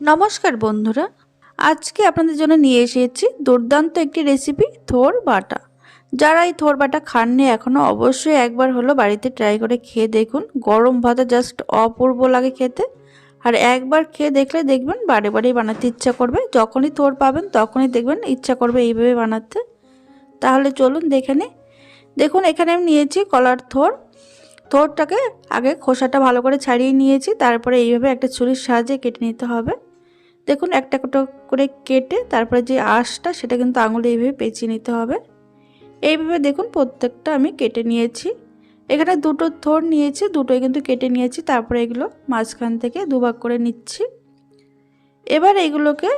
নমস্কার বন্ধুরা, আজকে আপনাদের জন্য নিয়ে এসেছি দুর্দান্ত একটি রেসিপি, থোর বাটা। যারা এই থোর বাটা খাননি এখনও অবশ্যই একবার হলো বাড়িতে ট্রাই করে খেয়ে দেখুন। গরম ভাতে জাস্ট অপূর্ব লাগে খেতে। আর একবার খেয়ে দেখলে দেখবেন বারে বারেই বানাতে ইচ্ছা করবে। যখনই থোর পাবেন, তখনই দেখবেন ইচ্ছা করবে এইভাবে বানাতে। তাহলে চলুন দেখে দেখুন, এখানে আমি নিয়েছি কলার থোর। থোরটাকে আগে খোসাটা ভালো করে ছাড়িয়ে নিয়েছি। তারপরে এইভাবে একটা ছুরির সাহায্যে কেটে নিতে হবে। দেখুন, একটা একটা করে কেটে তারপরে যে আঁশটা সেটা কিন্তু আঙুলে এইভাবে পেঁচিয়ে নিতে হবে। এইভাবে দেখুন, প্রত্যেকটা আমি কেটে নিয়েছি। এখানে দুটো থোর নিয়েছি, দুটোই কিন্তু কেটে নিয়েছি, তারপরে এগুলো মাঝখান থেকে দুভাগ করে নিচ্ছি। এবার এগুলোকে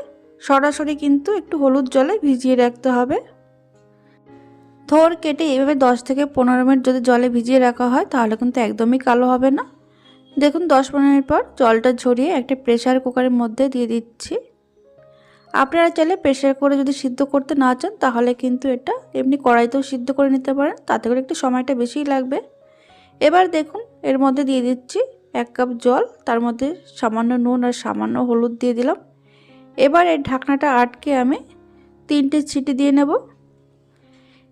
সরাসরি কিন্তু একটু হলুদ জলে ভিজিয়ে রাখতে হবে। থোর কেটে এইভাবে দশ থেকে পনেরো মিনিট যদি জলে ভিজিয়ে রাখা হয়, তাহলে কিন্তু একদমই কালো হবে না। দেখুন, দশ পনেরো মিনিট পর জলটা ঝরিয়ে একটা প্রেশার কুকারের মধ্যে দিয়ে দিচ্ছি। আপনারা চাইলে প্রেশার করে যদি সিদ্ধ করতে না চান, তাহলে কিন্তু এটা এমনি কড়াইতেও সিদ্ধ করে নিতে পারেন। তাতে করে একটু সময়টা বেশিই লাগবে। এবার দেখুন, এর মধ্যে দিয়ে দিচ্ছি এক কাপ জল, তার মধ্যে সামান্য নুন আর সামান্য হলুদ দিয়ে দিলাম। এবার এর ঢাকনাটা আটকে আমি তিনটে ছিটি দিয়ে নেব।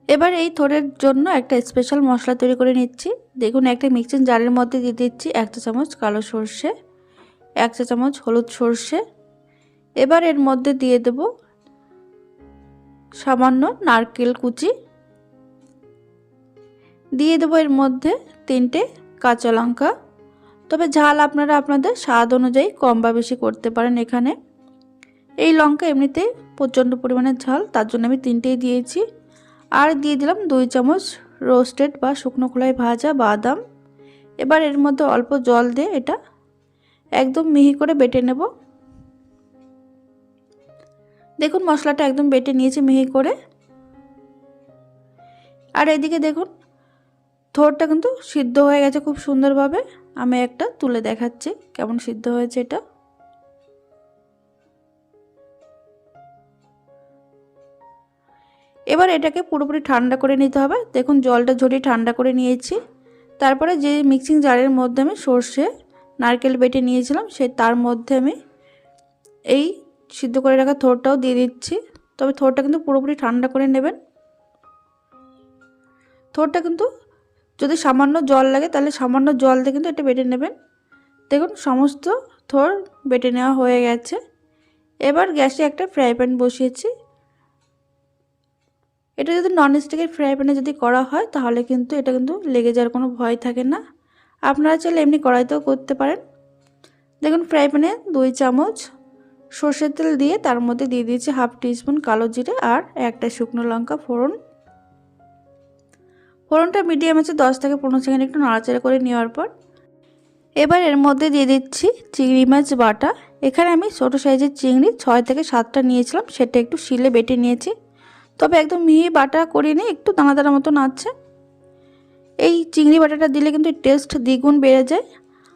এবার এই থোড়ের জন্য একটা স্পেশাল মশলা তৈরি করে নিচ্ছি। দেখুন, একটা মিক্সিং জারের মধ্যে দিয়ে দিচ্ছি এক চা চামচ কালো সর্ষে, এক চা চামচ হলুদ সর্ষে। এবার এর মধ্যে দিয়ে দেব সামান্য নারকেল কুচি। দিয়ে দেবো এর মধ্যে তিনটে কাঁচা লঙ্কা। তবে ঝাল আপনারা আপনাদের স্বাদ অনুযায়ী কম বা বেশি করতে পারেন এখানে। এই লঙ্কা এমনিতেই প্রচণ্ড পরিমাণে ঝাল, তার জন্য আমি তিনটেই দিয়েছি। আর দিয়ে দিলাম দুই চামচ রোস্টেড বা শুকনো খোলায় ভাজা বাদাম। এবার এর মধ্যে অল্প জল দিয়ে এটা একদম মিহি করে বেটে নেব। দেখুন মশলাটা একদম বেটে নিয়েছি মিহি করে। আর এদিকে দেখুন থোরটা কিন্তু সিদ্ধ হয়ে গেছে খুব সুন্দরভাবে। আমি একটা তুলে দেখাচ্ছি কেমন সিদ্ধ হয়েছে এটা। এবার এটাকে পুরোপুরি ঠান্ডা করে নিতে হবে। দেখুন, জলটা ঝরিয়ে ঠান্ডা করে নিয়েছি। তারপরে যে মিক্সিং জারের মধ্যে আমি সর্ষে, নারকেল বেটে নিয়েছিলাম, সে তার মধ্যে আমি এই সিদ্ধ করে রাখা থোরটাও দিয়ে দিচ্ছি। তবে থোরটা কিন্তু পুরোপুরি ঠান্ডা করে নেবেন। থোরটা কিন্তু যদি সামান্য জল লাগে, তাহলে সামান্য জল দিয়ে কিন্তু এটা বেটে নেবেন। দেখুন, সমস্ত থোর বেটে নেওয়া হয়ে গেছে। এবার গ্যাসে একটা ফ্রাই প্যান বসিয়েছি। এটা যদি ননস্টিকের ফ্রাই প্যানে যদি করা হয়, তাহলে কিন্তু এটা কিন্তু লেগে যাওয়ার কোনো ভয় থাকে না। আপনারা চাইলে এমনি কড়াইতেও করতে পারেন। দেখুন ফ্রাই প্যানে দুই চামচ সর্ষের তেল দিয়ে তার মধ্যে দিয়ে দিয়েছি হাফ টিস্পুন কালো জিরে আর একটা শুকনো লঙ্কা ফোড়ন। ফোড়নটা মিডিয়াম আছে, দশ থেকে পনেরো সেকেন্ড একটু নাড়াচাড়া করে নেওয়ার পর। এবার এর মধ্যে দিয়ে দিচ্ছি চিংড়ি মাছ বাটা। এখানে আমি ছোটো সাইজের চিংড়ি ছয় থেকে সাতটা নিয়েছিলাম, সেটা একটু শিলে বেটে নিয়েছি। তবে একদম মিহি বাটা করে নিয়ে একটু দানা দানা মতো নাচছে এই চিংড়ি বাটাটা দিলে কিন্তু টেস্ট দ্বিগুণ বেড়ে যায়।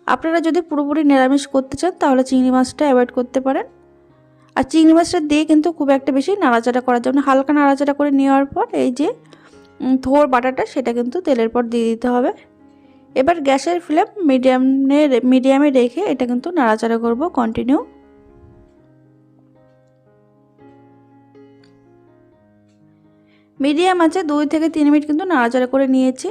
আপনারা যদি পুরোপুরি নিরামিষ করতে চান, তাহলে চিংড়ি মাছটা অ্যাভয়েড করতে পারেন। আর চিংড়ি মাছটা দিয়ে কিন্তু খুব একটা বেশি নাড়াচাড়া করা করার জন্য, হালকা নাড়াচাড়া করে নেওয়ার পর এই যে থোর বাটাটা, সেটা কিন্তু তেলের পর দিয়ে দিতে হবে। এবার গ্যাসের ফ্লেম মিডিয়ামে মিডিয়ামে রেখে এটা কিন্তু নাড়াচাড়া করব কন্টিনিউ মিডিয়াম আছে, দুই থেকে তিন মিনিট কিন্তু নাড়াচাড়া করে নিয়েছি।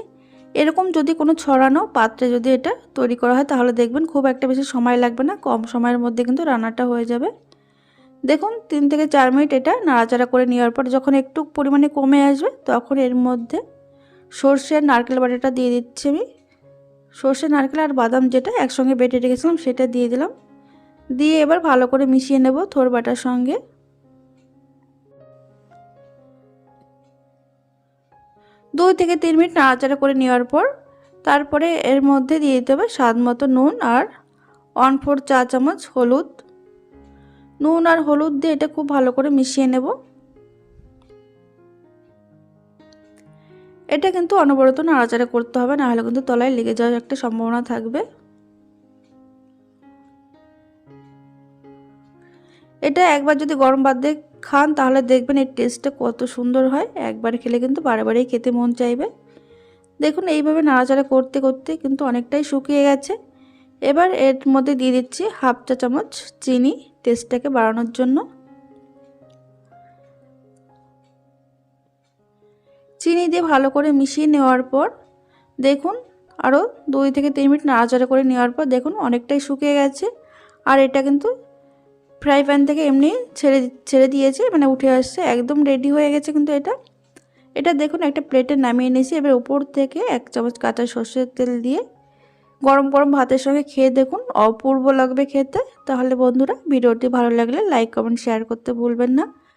এরকম যদি কোনো ছড়ানো পাত্রে যদি এটা তৈরি করা হয়, তাহলে দেখবেন খুব একটা বেশি সময় লাগবে না, কম সময়ের মধ্যে কিন্তু রান্নাটা হয়ে যাবে। দেখুন, তিন থেকে চার মিনিট এটা নাড়াচাড়া করে নেওয়ার পর যখন একটু পরিমাণে কমে আসবে, তখন এর মধ্যে সর্ষে নারকেল বাটাটা দিয়ে দিচ্ছি আমি। সর্ষে নারকেল আর বাদাম যেটা একসঙ্গে বেটে রেখেছিলাম, সেটা দিয়ে দিলাম। দিয়ে এবার ভালো করে মিশিয়ে নেব থোর বাটার সঙ্গে। দুই থেকে তিন মিনিট নাড়াচাড়া করে নেওয়ার পর তারপরে এর মধ্যে দিয়ে দিতে হবে স্বাদ মতো নুন আর ওয়ান ফোর চা চামচ হলুদ। নুন আর হলুদ দিয়ে এটা খুব ভালো করে মিশিয়ে নেব। এটা কিন্তু অনবরত নাড়াচাড়া করতে হবে, না হলে কিন্তু তলায় লেগে যাওয়ার একটা সম্ভাবনা থাকবে। এটা একবার যদি গরম বাদ দিয়ে খান, তাহলে দেখবেন এর টেস্টটা কত সুন্দর হয়। একবার খেলে কিন্তু বারে বারেই খেতে মন চাইবে। দেখুন, এইভাবে নাড়াচাড়া করতে করতে কিন্তু অনেকটাই শুকিয়ে গেছে। এবার এর মধ্যে দিয়ে দিচ্ছি হাফ চা চামচ চিনি টেস্টটাকে বাড়ানোর জন্য। চিনি দিয়ে ভালো করে মিশিয়ে নেওয়ার পর, দেখুন আরও দুই থেকে তিন মিনিট নাড়াচাড়া করে নেওয়ার পর, দেখুন অনেকটাই শুকিয়ে গেছে। আর এটা কিন্তু ফ্রাই প্যান থেকে এমনি ছেড়ে ছেড়ে দিয়েছে মানে উঠে আসছে, একদম রেডি হয়ে গেছে কিন্তু এটা। এটা দেখুন, একটা প্লেটে নামিয়ে নিয়েছি, এবার উপর থেকে এক চামচ কাঁচা সর্ষের তেল দিয়ে গরম গরম ভাতের সঙ্গে খেয়ে দেখুন, অপূর্ব লাগবে খেতে। তাহলে বন্ধুরা, ভিডিওটি ভালো লাগলে লাইক কমেন্ট শেয়ার করতে ভুলবেন না।